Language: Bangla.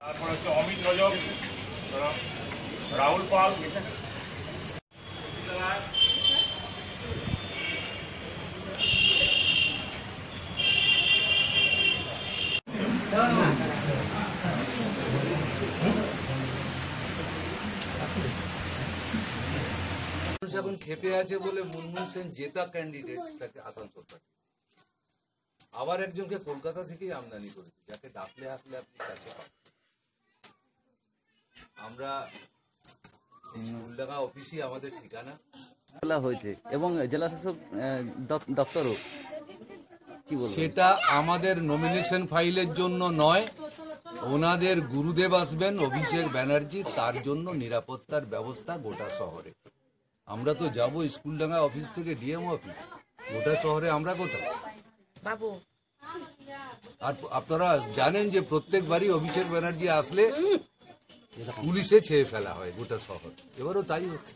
তারপর হচ্ছে অমিত রজক রাহুল পাল মানুষ এখন খেপে আছে বলে মুনমুন সেন জেতা ক্যান্ডিডেট তাকে আসানসোল পাঠিয়ে আবার একজনকে কলকাতা থেকেই আমদানি করেছে যাকে ডাকলে আসলে আপনি কাছে আমরা স্কুলডাঙ্গা অফিসই আমাদের ঠিকানা। হয়েছে এবং জেলা শাসক আহ, দপ- দপ্তরও সেটা আমাদের নমিনেশন ফাইলের জন্য নয় ওনাদের গুরুদেব আসবেন অভিষেক ব্যানার্জি তার জন্য নিরাপত্তার ব্যবস্থা গোটা শহরে। আমরা তো যাব স্কুলডাঙ্গা অফিস থেকে ডিএম অফিস গোটা শহরে আমরা কোথায়? বাবু। আর আপনারা জানেন যে প্রত্যেকবারই অভিষেক ব্যানার্জি আসলে পুলিশে ছেয়ে ফেলা হয় গোটা শহর। এবারও তাই হচ্ছে।